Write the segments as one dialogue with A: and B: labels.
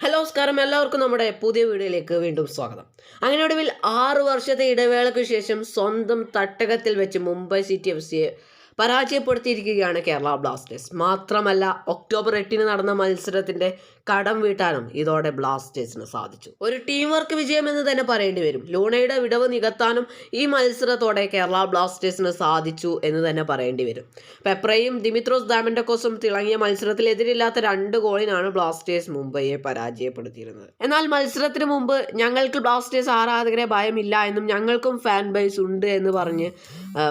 A: Hello നമസ്കാരം. എല്ലാവർക്കും നമ്മുടെ പുതിയ വീഡിയോയിലേക്ക് വീണ്ടും സ്വാഗതം. അങ്ങനെ ഒടുവിൽ ആറ് വർഷത്തെ ഇടവേളയ്ക്ക് ശേഷം സ്വന്തം തട്ടകത്തിൽ വെച്ച് മുംബൈ സിറ്റി എഫ് സിയെ പരാജയപ്പെടുത്തിയിരിക്കുകയാണ് കേരള ബ്ലാസ്റ്റേഴ്സ്. മാത്രമല്ല ഒക്ടോബർ എട്ടിന് നടന്ന മത്സരത്തിന്റെ കടം വീട്ടാനും ഇതോടെ ബ്ലാസ്റ്റേഴ്സിന് സാധിച്ചു. ഒരു ടീം വർക്ക് വിജയമെന്ന് തന്നെ പറയേണ്ടി വരും. ലൂണയുടെ വിടവ് നികത്താനും ഈ മത്സരത്തോടെ കേരള ബ്ലാസ്റ്റേഴ്സിന് സാധിച്ചു എന്ന് തന്നെ പറയേണ്ടി വരും. പെപ്രയും ദിമിത്രോസ് ദാമൻഡക്കോസും തിളങ്ങിയ മത്സരത്തിൽ എതിരില്ലാത്ത രണ്ട് ഗോളിനാണ് ബ്ലാസ്റ്റേഴ്സ് മുംബൈയെ പരാജയപ്പെടുത്തിയിരുന്നത്. എന്നാൽ മത്സരത്തിന് മുമ്പ് ഞങ്ങൾക്ക് ബ്ലാസ്റ്റേഴ്സ് ആരാധകരെ ഭയമില്ല എന്നും ഞങ്ങൾക്കും ഫാൻ ബൈസ് ഉണ്ട് എന്ന് പറഞ്ഞ്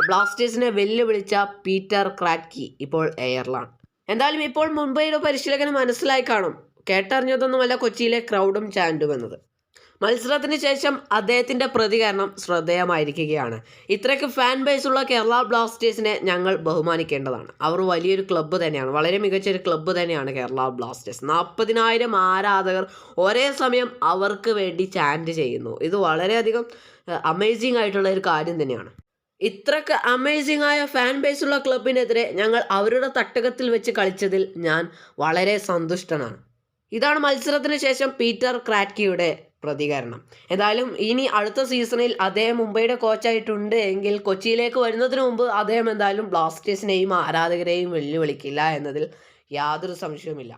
A: ബ്ലാസ്റ്റേഴ്സിനെ വെല്ലുവിളിച്ച പീറ്റർ ക്രാറ്റ്കി ഇപ്പോൾ എയർലാണ് എന്തായാലും ഇപ്പോൾ മുംബൈയുടെ പരിശീലകന് മനസ്സിലായി കാണും. കേട്ടറിഞ്ഞതൊന്നുമല്ല കൊച്ചിയിലെ ക്രൗഡും ചാൻഡും എന്നത്. മത്സരത്തിന് ശേഷം അദ്ദേഹത്തിന്റെ പ്രതികരണം ശ്രദ്ധേയമായിരിക്കുകയാണ്. ഇത്രയ്ക്ക് ഫാൻ ബേസുള്ള കേരള ബ്ലാസ്റ്റേഴ്സിനെ ഞങ്ങൾ ബഹുമാനിക്കേണ്ടതാണ്. അവർ വലിയൊരു ക്ലബ്ബ് തന്നെയാണ്. വളരെ മികച്ചൊരു ക്ലബ്ബ് തന്നെയാണ് കേരള ബ്ലാസ്റ്റേഴ്സ്. നാൽപ്പതിനായിരം ആരാധകർ ഒരേ സമയം അവർക്ക് വേണ്ടി ചാൻഡ് ചെയ്യുന്നു. ഇത് വളരെയധികം അമേസിംഗ് ആയിട്ടുള്ള ഒരു കാര്യം തന്നെയാണ്. ഇത്രക്ക് അമേസിംഗ് ആയ ഫാൻ ബേസുള്ള ക്ലബിനെതിരെ ഞങ്ങൾ അവരുടെ തട്ടകത്തിൽ വെച്ച് കളിച്ചതിൽ ഞാൻ വളരെ സന്തുഷ്ടനാണ്. ഇതാണ് മത്സരത്തിന് ശേഷം പീറ്റർ ക്രാറ്റ്കിയുടെ പ്രതികരണം. എന്തായാലും ഇനി അടുത്ത സീസണിൽ അദ്ദേഹം മുംബൈയുടെ കോച്ചായിട്ടുണ്ട് എങ്കിൽ കൊച്ചിയിലേക്ക് വരുന്നതിന് മുമ്പ് അദ്ദേഹം എന്തായാലും ബ്ലാസ്റ്റേഴ്സിനെയും ആരാധകരെയും വെല്ലുവിളിക്കില്ല എന്നതിൽ യാതൊരു സംശയവുമില്ല.